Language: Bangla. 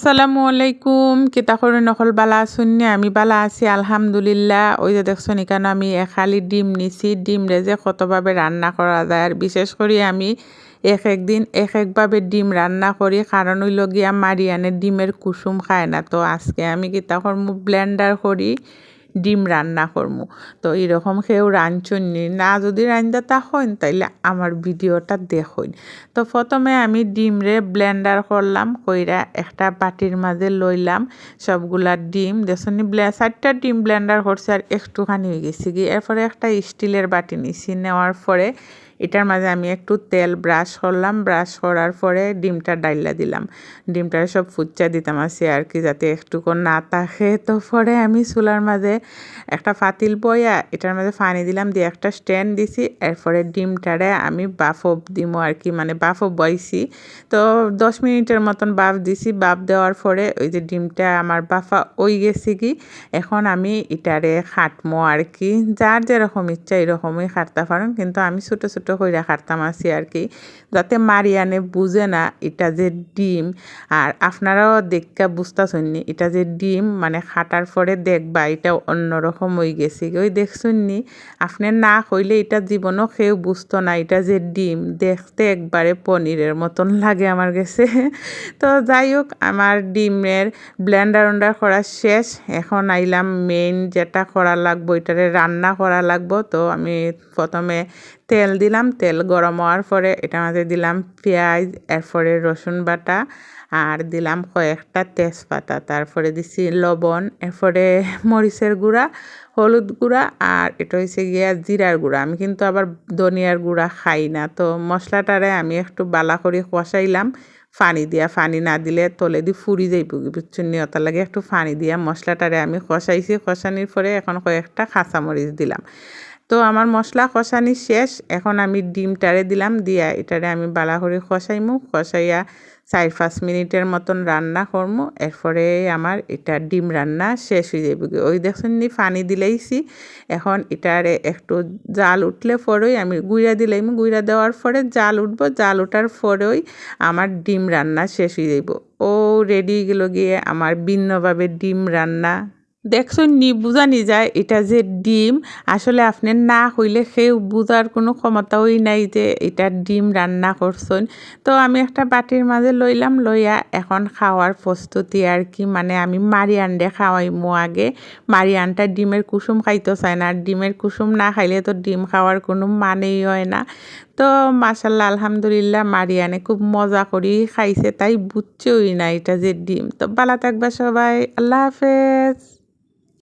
আসসালামু আলাইকুম। কিতা করে নকল বালা শুননি আমি বালা আছি, আলহামদুলিল্লাহ। ওই যে দেখছ এখানে আমি এখালি ডিম নিছি, ডিম যে কতভাবে রান্না করা যায়। আর বিশেষ করে আমি এক একদিন এক একভাবে ডিম রান্না করি, কারণ ওই লগিয়া মারিয়ানে ডিমের কুসুম খায় না। তো আজকে আমি কিতা করমু ব্লেন্ডার করি। ডিম রান্না করমু। তো এরকম কেউ রাঁধছুননি না। যদি রান্ধা তা হইন তাইলে আমার ভিডিওটা দেখুন। তো প্রথমে আমি ডিমরে ব্লেন্ডার করলাম, কইরা একটা বাটির মাঝে লইলাম সবগুলা ডিম। দেখুন চারটা ডিম ব্লেন্ডার করছে আর একটুখানি হয়ে গেছে। গিয়ে এরপরে একটা স্টিলের বাটি নিছি। নেওয়ার পরে এটার মাঝে আমি একটু তেল ব্রাশ করলাম, ব্রাশ করার পরে ডিমটা ডাইলা দিলাম। ডিমটার সব ফুচ্চা দিতাম আছে আর কি, যাতে একটুকু না থাকে। তো পরে আমি চুলার মাঝে একটা ফাতিল বইয়া এটার মাঝে পানি দিলাম, দিয়ে একটা স্ট্যান্ড দিছি। এরপরে ডিমটারে আমি বাফও দিমো আর কি মানে বাফও বইছি। তো দশ মিনিটের মতন বাফ দিছি। বাফ দেওয়ার পরে ওই যে ডিমটা আমার বাফা ওই গেছে কি, এখন আমি এটারে খাটমো আর কি। যার যেরকম ইচ্ছা এরকমই খাটতে পারেন, কিন্তু আমি ছোটো ছোটো কইরা খাটতাম আছি আর কি যাতে মারিয়ানে বুঝে না এটা যে ডিম, আর আপনারাও দেখা বুঝতেছেননি এটা যে ডিম মানে খাটার পরে দেখবা এটা অন্যরকম হয়ে গেছে ওই দেখছেননি আপনি না কইলে এটা জীবনও কেউ বুঝতো না এটা যে ডিম, দেখতে একবারে পনিরের মতন লাগে আমার কাছে। তো যাই হোক, আমার ডিমের ব্লেন্ডার উন্ডার করা শেষ। এখন আইলাম মেইন যেটা করা লাগবো, এটারে রান্না করা লাগবো। তো আমি প্রথমে তেল দিলাম তেল গরম হওয়ার পরে এটার মাঝে দিলাম পেঁয়াজ, এরপরে রসুন বাটা, আর দিলাম কয়েকটা তেজপাতা। তারপরে দিছি লবণ, এরপরে মরিচের গুঁড়া, হলুদ গুঁড়া, আর এটা হচ্ছে গিয়া জিরার গুঁড়া। আমি কিন্তু আবার ধনিয়ার গুঁড়া খাই না, তো মশলাটারে আমি একটু বালা করে কষাইলাম ফানি দিয়া। পানি না দিলে তলে দি ফুরি যাইব, বুঝছেন লাগে একটু পানি দিয়া মশলাটারে আমি কষাইছি। কষানির পরে এখন কয়েকটা কাঁচামরিচ দিলাম। তো আমার মশলা কষানি শেষ। এখন আমি ডিমটারে দিলাম, দিয়া এটারে আমি বালা করে কষাইমু, কষাইয়া চার পাঁচ মিনিটের মতন রান্না করমু। এরপরে আমার এটা ডিম রান্না শেষ হয়ে যাবে ওই দেখছেন নি, পানি দিলেইছি। এখন এটারে একটু জাল উঠলে পরেই আমি গুঁড়া দিলাম গুঁড়া দেওয়ার পরে জাল উঠবো। জাল ওঠার পরেই আমার ডিম রান্না শেষ হয়ে যাইব। ও রেডি গেল গিয়ে আমার ভিন্নভাবে ডিম রান্না। দেখছ নি বুঝানি যায় এটা যে ডিম। আসলে আপনি না হইলে সেই বুঝার কোনো ক্ষমতাই নাই যে এটা ডিম রান্না করছেন। তো আমি একটা বাটির মাঝে লইলাম, লইয়া এখন খাওয়ার প্রস্তুতি আর কি। মানে আমি মারিয়ানডে খাওয়াইমো আগে। মারিয়ানটা ডিমের কুসুম খাইতে চায় না। আর ডিমের কুসুম না খাইলে তো ডিম খাওয়ার কোনো মানেই হয় না। তো মাসাল্লাহ আলহামদুলিল্লাহ মারিয়ানে খুব মজা করি খাইছে। তাই বুঝছেই না এটা যে ডিম। তো ভালো থাকবে সবাই। আল্লাহ হাফেজ।